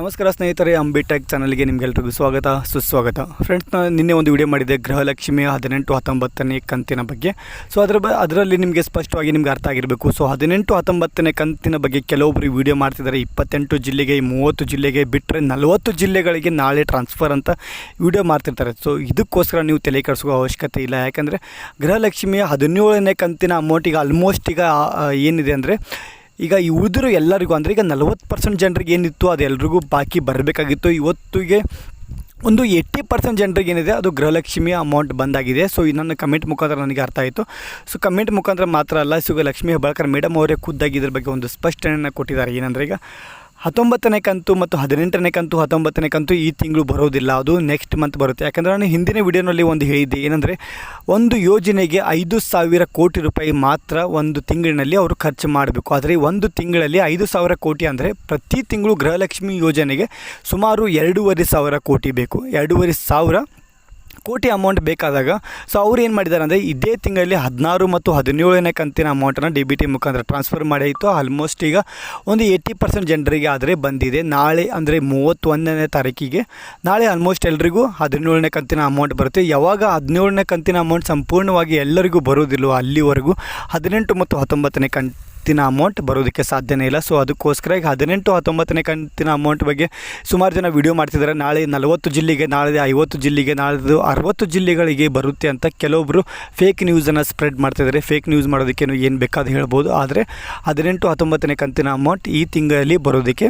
ನಮಸ್ಕಾರ ಸ್ನೇಹಿತರೆ ಅಂಬಿಟೆಕ್ ಚಾನಲ್ಗೆ ನಿಮಗೆಲ್ರಿಗೂ ಸ್ವಾಗತ, ಸುಸ್ವಾಗತ. ಫ್ರೆಂಡ್ಸ್ ನಾನು ನಿನ್ನೆ ಒಂದು ವಿಡಿಯೋ ಮಾಡಿದೆ ಗೃಹಲಕ್ಷ್ಮಿ ಹದಿನೆಂಟು ಹತ್ತೊಂಬತ್ತನೇ ಕಂತಿನ ಬಗ್ಗೆ. ಸೊ ಅದರ ಬ, ಅದರಲ್ಲಿ ನಿಮಗೆ ಸ್ಪಷ್ಟವಾಗಿ ನಿಮ್ಗೆ ಅರ್ಥ ಆಗಿರಬೇಕು. ಸೊ ಹದಿನೆಂಟು ಹತ್ತೊಂಬತ್ತನೇ ಕಂತಿನ ಬಗ್ಗೆ ಕೆಲವೊಬ್ಬರು ವಿಡಿಯೋ ಮಾಡ್ತಿದ್ದಾರೆ ಇಪ್ಪತ್ತೆಂಟು ಜಿಲ್ಲೆಗೆ, ಮೂವತ್ತು ಜಿಲ್ಲೆಗೆ ಬಿಟ್ಟರೆ ನಲವತ್ತು ಜಿಲ್ಲೆಗಳಿಗೆ ನಾಳೆ ಟ್ರಾನ್ಸ್ಫರ್ ಅಂತ ವಿಡಿಯೋ ಮಾಡ್ತಿರ್ತಾರೆ. ಸೊ ಇದಕ್ಕೋಸ್ಕರ ನೀವು ತಲೆ ಕೆಡಿಸೋ ಅವಶ್ಯಕತೆ ಇಲ್ಲ. ಯಾಕಂದರೆ ಗೃಹಲಕ್ಷ್ಮಿಯ ಹದಿನೇಳನೇ ಕಂತಿನ ಅಮೌಂಟಿಗೆ ಆಲ್ಮೋಸ್ಟ್ ಈಗ ಏನಿದೆ ಅಂದರೆ ಈಗ ಈ ಉಳಿದಿರೋ ಎಲ್ಲರಿಗೂ, ಅಂದರೆ ಈಗ ನಲವತ್ತು ಪರ್ಸೆಂಟ್ ಜನರಿಗೆ ಏನಿತ್ತು, ಅದು ಎಲ್ರಿಗೂ ಬಾಕಿ ಬರಬೇಕಾಗಿತ್ತು. ಇವತ್ತಿಗೆ ಒಂದು ಏಯ್ಟಿ ಪರ್ಸೆಂಟ್ ಜನರಿಗೆ ಏನಿದೆ, ಅದು ಗೃಹಲಕ್ಷ್ಮಿಯ ಅಮೌಂಟ್ ಬಂದಾಗಿದೆ. ಸೊ ಇನ್ನೊಂದು ಕಮೆಂಟ್ ಮುಖಾಂತರ ನನಗೆ ಅರ್ಥ ಆಯಿತು. ಸೊ ಕಮೆಂಟ್ ಮುಖಾಂತರ ಮಾತ್ರ ಅಲ್ಲ ಸೊ ಲಕ್ಷ್ಮೀ ಹೆಬ್ಬಾಳ್ಕರ್ ಮೇಡಮ್ ಅವರೇ ಖುದ್ದಾಗಿ ಇದ್ರ ಬಗ್ಗೆ ಒಂದು ಸ್ಪಷ್ಟನೆಯನ್ನು ಕೊಟ್ಟಿದ್ದಾರೆ. ಏನಂದರೆ ಈಗ ಹತ್ತೊಂಬತ್ತನೇ ಕಂತು ಮತ್ತು ಹದಿನೆಂಟನೇ ಕಂತು, ಹತ್ತೊಂಬತ್ತನೇ ಕಂತು ಈ ತಿಂಗಳು ಬರೋದಿಲ್ಲ. ಅದು ನೆಕ್ಸ್ಟ್ ಮಂತ್ ಬರುತ್ತೆ. ಯಾಕಂದರೆ ನಾನು ಹಿಂದಿನ ವಿಡಿಯೋನಲ್ಲಿ ಒಂದು ಹೇಳಿದ್ದೆ. ಏನಂದರೆ, ಒಂದು ಯೋಜನೆಗೆ ಐದು ಸಾವಿರ ಕೋಟಿ ರೂಪಾಯಿ ಮಾತ್ರ ಒಂದು ತಿಂಗಳಿನಲ್ಲಿ ಅವರು ಖರ್ಚು ಮಾಡಬೇಕು. ಆದರೆ ಒಂದು ತಿಂಗಳಲ್ಲಿ ಐದು ಸಾವಿರ ಕೋಟಿ ಅಂದರೆ ಪ್ರತಿ ತಿಂಗಳು ಗೃಹಲಕ್ಷ್ಮಿ ಯೋಜನೆಗೆ ಸುಮಾರು ಎರಡೂವರೆ ಸಾವಿರ ಕೋಟಿ ಬೇಕು. ಎರಡೂವರೆ ಸಾವಿರ ಕೋಟಿ ಅಮೌಂಟ್ ಬೇಕಾದಾಗ ಸೊ ಅವ್ರು ಏನು ಮಾಡಿದ್ದಾರೆ ಅಂದರೆ, ಇದೇ ತಿಂಗಳಲ್ಲಿ ಹದಿನಾರು ಮತ್ತು ಹದಿನೇಳನೇ ಕಂತಿನ ಅಮೌಂಟನ್ನು ಡಿ ಬಿ ಟಿ ಮುಖಾಂತರ ಟ್ರಾನ್ಸ್ಫರ್ ಮಾಡಿತ್ತು. ಆಲ್ಮೋಸ್ಟ್ ಈಗ ಒಂದು ಏಯ್ಟಿ ಪರ್ಸೆಂಟ್ ಜನರಿಗೆ ಆದರೆ ಬಂದಿದೆ. ನಾಳೆ ಅಂದರೆ ಮೂವತ್ತೊಂದನೇ ತಾರೀಕಿಗೆ, ನಾಳೆ ಆಲ್ಮೋಸ್ಟ್ ಎಲ್ರಿಗೂ ಹದಿನೇಳನೇ ಕಂತಿನ ಅಮೌಂಟ್ ಬರುತ್ತೆ. ಯಾವಾಗ ಹದಿನೇಳನೇ ಕಂತಿನ ಅಮೌಂಟ್ ಸಂಪೂರ್ಣವಾಗಿ ಎಲ್ಲರಿಗೂ ಬರೋದಿಲ್ವೋ ಅಲ್ಲಿವರೆಗೂ ಹದಿನೆಂಟು ಮತ್ತು ಹತ್ತೊಂಬತ್ತನೇ ಕಂತಿನ ಅಮೌಂಟ್ ಬರೋದಕ್ಕೆ ಸಾಧ್ಯನೇ ಇಲ್ಲ. ಸೊ ಅದಕ್ಕೋಸ್ಕರ ಈಗ ಹದಿನೆಂಟು ಹತ್ತೊಂಬತ್ತನೇ ಕಂತಿನ ಅಮೌಂಟ್ ಬಗ್ಗೆ ಸುಮಾರು ಜನ ವಿಡಿಯೋ ಮಾಡ್ತಿದ್ದಾರೆ. ನಾಳೆ ನಲವತ್ತು ಜಿಲ್ಲೆಗೆ, ನಾಳೆ ಐವತ್ತು ಜಿಲ್ಲೆಗೆ, ನಾಳೆದು ಅರವತ್ತು ಜಿಲ್ಲೆಗಳಿಗೆ ಬರುತ್ತೆ ಅಂತ ಕೆಲವೊಬ್ಬರು ಫೇಕ್ ನ್ಯೂಸನ್ನು ಸ್ಪ್ರೆಡ್ ಮಾಡ್ತಿದ್ದಾರೆ. ಫೇಕ್ ನ್ಯೂಸ್ ಮಾಡೋದಕ್ಕೇನು ಏನು ಬೇಕಾದ ಹೇಳ್ಬೋದು. ಆದರೆ ಹದಿನೆಂಟು ಹತ್ತೊಂಬತ್ತನೇ ಕಂತಿನ ಅಮೌಂಟ್ ಈ ತಿಂಗಳಲ್ಲಿ ಬರೋದಕ್ಕೆ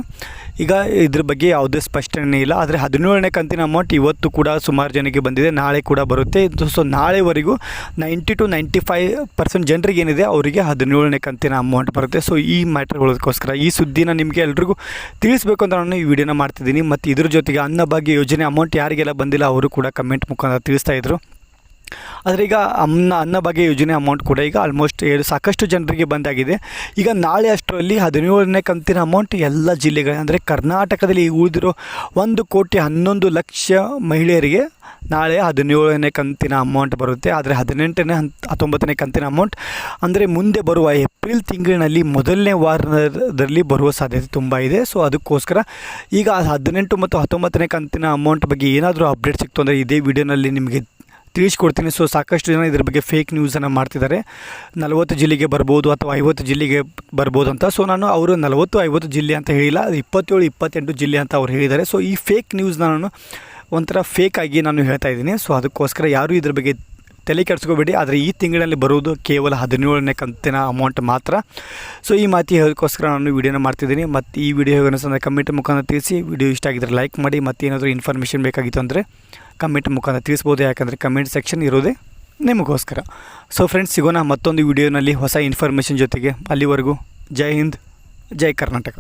ಈಗ ಇದ್ರ ಬಗ್ಗೆ ಯಾವುದೇ ಸ್ಪಷ್ಟನೆ ಇಲ್ಲ. ಆದರೆ ಹದಿನೇಳನೇ ಕಂತಿನ ಅಮೌಂಟ್ ಇವತ್ತು ಕೂಡ ಸುಮಾರು ಜನಕ್ಕೆ ಬಂದಿದೆ. ನಾಳೆ ಕೂಡ ಬರುತ್ತೆ. So ನಾಳೆವರೆಗೂ ninety two ninety five percent ಜನರಿಗೆ ಏನಿದೆ, ಅವರಿಗೆ ಹದಿನೇಳನೇ ಕಂತಿನ ಅಮೌಂಟ್ ಬರುತ್ತೆ. ಸೊ ಈ ಮ್ಯಾಟರ್ಗಳೋದಕ್ಕೋಸ್ಕರ ಈ ಸುದ್ದಿನ ನಿಮಗೆ ಎಲ್ರಿಗೂ ತಿಳಿಸ್ಬೇಕು ಅಂತ ನಾನು ಈ ವಿಡಿಯೋನ ಮಾಡ್ತಿದ್ದೀನಿ. ಮತ್ತು ಇದ್ರ ಜೊತೆಗೆ ಅನ್ನಭಾಗ್ಯ ಯೋಜನೆ ಅಮೌಂಟ್ ಯಾರಿಗೆಲ್ಲ ಬಂದಿಲ್ಲ, ಅವರು ಕೂಡ ಕಮೆಂಟ್ ಮುಖಾಂತರ ತಿಳಿಸ್ತಾ ಇದ್ರು. ಆದರೆ ಈಗ ಅನ್ನ ಅನ್ನಭಾಗ್ಯ ಯೋಜನೆ ಅಮೌಂಟ್ ಕೂಡ ಈಗ ಆಲ್ಮೋಸ್ಟ್ ಸಾಕಷ್ಟು ಜನರಿಗೆ ಬಂದಾಗಿದೆ. ಈಗ ನಾಳೆ ಅಷ್ಟರಲ್ಲಿ ಹದಿನೇಳನೇ ಕಂತಿನ ಅಮೌಂಟ್ ಎಲ್ಲ ಜಿಲ್ಲೆಗಳ, ಅಂದರೆ ಕರ್ನಾಟಕದಲ್ಲಿ ಉಳಿದಿರೋ ಒಂದು ಕೋಟಿ ಹನ್ನೊಂದು ಲಕ್ಷ ಮಹಿಳೆಯರಿಗೆ ನಾಳೆ ಹದಿನೇಳನೇ ಕಂತಿನ ಅಮೌಂಟ್ ಬರುತ್ತೆ. ಆದರೆ ಹದಿನೆಂಟನೇ ಹಂತ, ಹತ್ತೊಂಬತ್ತನೇ ಕಂತಿನ ಅಮೌಂಟ್ ಅಂದರೆ ಮುಂದೆ ಬರುವ ಏಪ್ರಿಲ್ ತಿಂಗಳಿನಲ್ಲಿ ಮೊದಲನೇ ವಾರದಲ್ಲಿ ಬರುವ ಸಾಧ್ಯತೆ ತುಂಬ ಇದೆ. ಸೊ ಅದಕ್ಕೋಸ್ಕರ ಈಗ ಹದಿನೆಂಟು ಮತ್ತು ಹತ್ತೊಂಬತ್ತನೇ ಕಂತಿನ ಅಮೌಂಟ್ ಬಗ್ಗೆ ಏನಾದರೂ ಅಪ್ಡೇಟ್ ಸಿಕ್ತು ಅಂದರೆ ಇದೇ ವಿಡಿಯೋನಲ್ಲಿ ನಿಮಗೆ ತಿಳಿಸ್ಕೊಡ್ತೀನಿ. ಸೊ ಸಾಕಷ್ಟು ಜನ ಇದ್ರ ಬಗ್ಗೆ ಫೇಕ್ ನ್ಯೂಸನ್ನು ಮಾಡ್ತಿದ್ದಾರೆ. ನಲವತ್ತು ಜಿಲ್ಲೆಗೆ ಬರ್ಬೋದು ಅಥವಾ ಐವತ್ತು ಜಿಲ್ಲೆಗೆ ಬರ್ಬೋದು ಅಂತ. ಸೊ ನಾನು ಅವರು ನಲವತ್ತು, ಐವತ್ತು ಜಿಲ್ಲೆ ಅಂತ ಹೇಳಿಲ್ಲ. ಅದು ಇಪ್ಪತ್ತೇಳು, ಇಪ್ಪತ್ತೆಂಟು ಜಿಲ್ಲೆ ಅಂತ ಅವ್ರು ಹೇಳಿದ್ದಾರೆ. ಸೊ ಈ ಫೇಕ್ ನ್ಯೂಸ್ನ ನಾನು ಒಂಥರ ಫೇಕ್ ಆಗಿ ನಾನು ಹೇಳ್ತಾ ಇದ್ದೀನಿ. ಸೊ ಅದಕ್ಕೋಸ್ಕರ ಯಾರೂ ಇದ್ರ ಬಗ್ಗೆ ತಲೆ ಕೆಡಿಸ್ಕೋಬೇಡಿ. ಆದರೆ ಈ ತಿಂಗಳಲ್ಲಿ ಬರುವುದು ಕೇವಲ ಹದಿನೇಳನೇ ಕಂತಿನ ಅಮೌಂಟ್ ಮಾತ್ರ. ಸೊ ಈ ಮಾತಿ ಹೇಳೋದಕ್ಕೋಸ್ಕರ ನಾನು ವೀಡಿಯೋನ ಮಾಡ್ತಿದ್ದೀನಿ. ಮತ್ತು ಈ ವಿಡಿಯೋ ಅಂದರೆ ಕಮೆಂಟ್ ಮುಖಾಂತರ ತಿಳಿಸಿ. ವಿಡಿಯೋ ಇಷ್ಟ ಆಗಿದ್ರೆ ಲೈಕ್ ಮಾಡಿ. ಮತ್ತು ಏನಾದರೂ ಇನ್ಫಾರ್ಮೇಷನ್ ಬೇಕಾಗಿತ್ತು ಅಂದರೆ ಕಮೆಂಟ್ ಮುಖಾಂತರ ತಿಳಿಸ್ಬೋದು. ಯಾಕಂದರೆ ಕಮೆಂಟ್ ಸೆಕ್ಷನ್ ಇರೋದೇ ನಿಮಗೋಸ್ಕರ. ಸೊ ಫ್ರೆಂಡ್ಸ್ ಸಿಗೋಣ ಮತ್ತೊಂದು ವಿಡಿಯೋನಲ್ಲಿ ಹೊಸ ಇನ್ಫಾರ್ಮೇಷನ್ ಜೊತೆಗೆ. ಅಲ್ಲಿವರೆಗೂ ಜೈ ಹಿಂದ್, ಜೈ ಕರ್ನಾಟಕ.